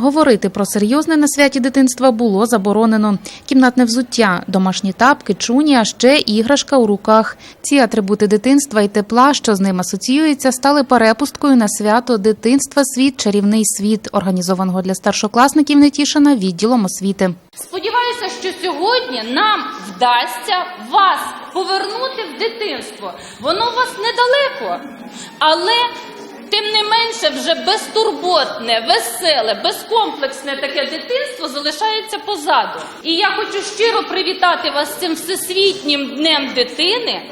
Говорити про серйозне на святі дитинства було заборонено. Кімнатне взуття, домашні тапки, чуні, а ще іграшка у руках. Ці атрибути дитинства і тепла, що з ним асоціюються, стали перепусткою на свято дитинства Світ чарівний світ, організованого для старшокласників Нетішина відділом освіти. Сподіваюся, що сьогодні нам вдасться вас повернути в дитинство. Воно у вас недалеко, але тим не менше вже безтурботне, веселе, безкомплексне таке дитинство залишається позаду. І я хочу щиро привітати вас цим всесвітнім днем дитини.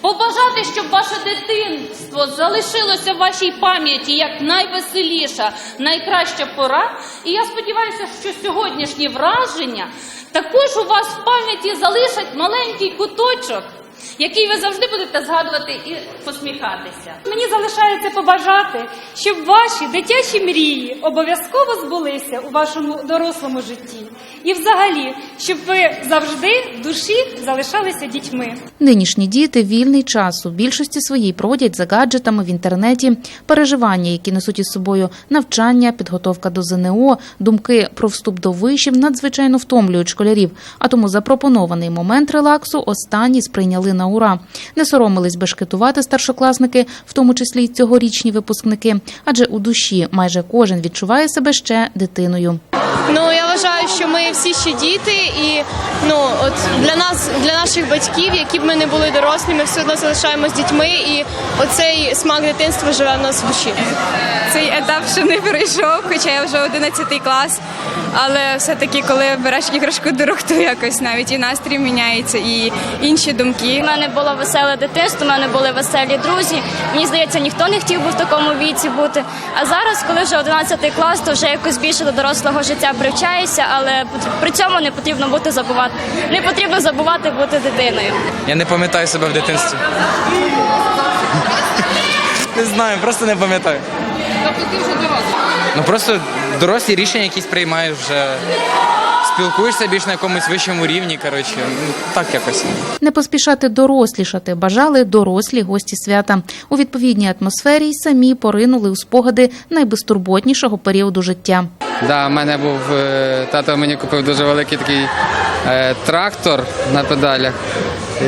Побажати, щоб ваше дитинство залишилося в вашій пам'яті як найвеселіша, найкраща пора. І я сподіваюся, що сьогоднішні враження також у вас в пам'яті залишать маленький куточок, який ви завжди будете згадувати і посміхатися. Мені залишається побажати, щоб ваші дитячі мрії обов'язково збулися у вашому дорослому житті. І взагалі, щоб ви завжди в душі залишалися дітьми. Нинішні діти вільний час у більшості своїй проводять за гаджетами в інтернеті, переживання, які несуть із собою навчання, підготовка до ЗНО, думки про вступ до вишів надзвичайно втомлюють школярів. А тому запропонований момент релаксу останні сприйняли на ура. Не соромились бешкетувати старшокласники, в тому числі й цьогорічні випускники, адже у душі майже кожен відчуває себе ще дитиною. Ну вважаю, що ми всі ще діти, і ну от для нас, для наших батьків, які б ми не були дорослі, ми все одно залишаємось дітьми, і оцей смак дитинства живе в нас в душі. Цей етап ще не пройшов, хоча я вже 11 клас. Але все-таки, коли береш іграшку до рук, то якось навіть і настрій міняється, і інші думки. У мене було веселе дитинство, у мене були веселі друзі. Мені здається, ніхто не хотів би в такому віці бути. А зараз, коли вже 11 клас, то вже якось більше до дорослого життя привчаюся, але при цьому не потрібно бути забувати. Не потрібно забувати бути дитиною. Я не пам'ятаю себе в дитинстві. Не знаю, просто не пам'ятаю. Тобто ти вже дорослий? Ну просто дорослі рішення якісь приймаєш вже. Спілкуєшся більш на якомусь вищому рівні, коротше, ну так якось. Не поспішати дорослішати бажали дорослі гості свята. У відповідній атмосфері й самі поринули у спогади найбезтурботнішого періоду життя. Да, в мене був е, тато мені купив дуже великий такий е, трактор на педалях.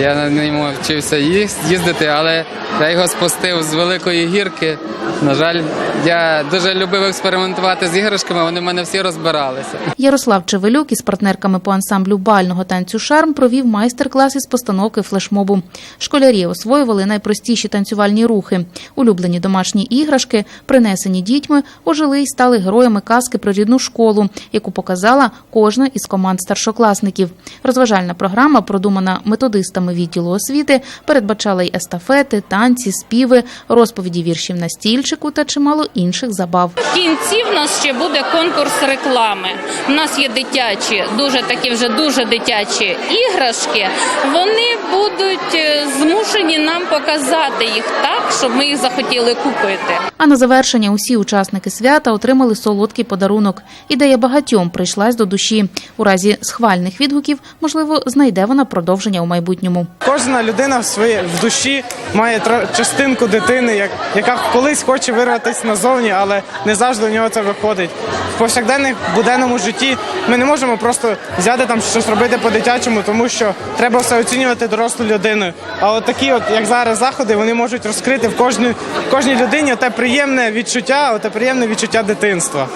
Я на ньому вчився їздити, але я його спустив з великої гірки. На жаль, я дуже любив експериментувати з іграшками, вони в мене всі розбиралися. Ярослав Чевелюк із партнерками по ансамблю бального танцю Шарм провів майстер-клас із постановки флешмобу. Школярі освоювали найпростіші танцювальні рухи. Улюблені домашні іграшки, принесені дітьми, ожили й стали героями казки про рідну школу, яку показала кожна із команд старшокласників. Розважальна програма, продумана методистами відділу освіти, передбачала й естафети, танці, співи, розповіді віршів на стільчику та чимало інших забав. В кінці в нас ще буде конкурс реклами. У нас є дитячі, дуже такі вже дуже дитячі іграшки. Вони будуть е, змушені нам показати їх так, щоб ми їх захотіли купити. А на завершення усі учасники свята отримали солодкий подарунок. Ідея багатьом прийшлась до душі. У разі схвальних відгуків, можливо, знайде вона продовження у майбутньому. Кожна людина в своїй в душі має частинку дитини, як, яка колись хоче вирватися назовні, але не завжди у нього це виходить. В повсякденних буденному житті ми не можемо просто взяти там щось робити по-дитячому, тому що треба все оцінювати дорослу людину. А от такі, от як зараз заходи, вони можуть розкрити в кожній в кожній людині те приємне відчуття, те приємне відчуття дитинства.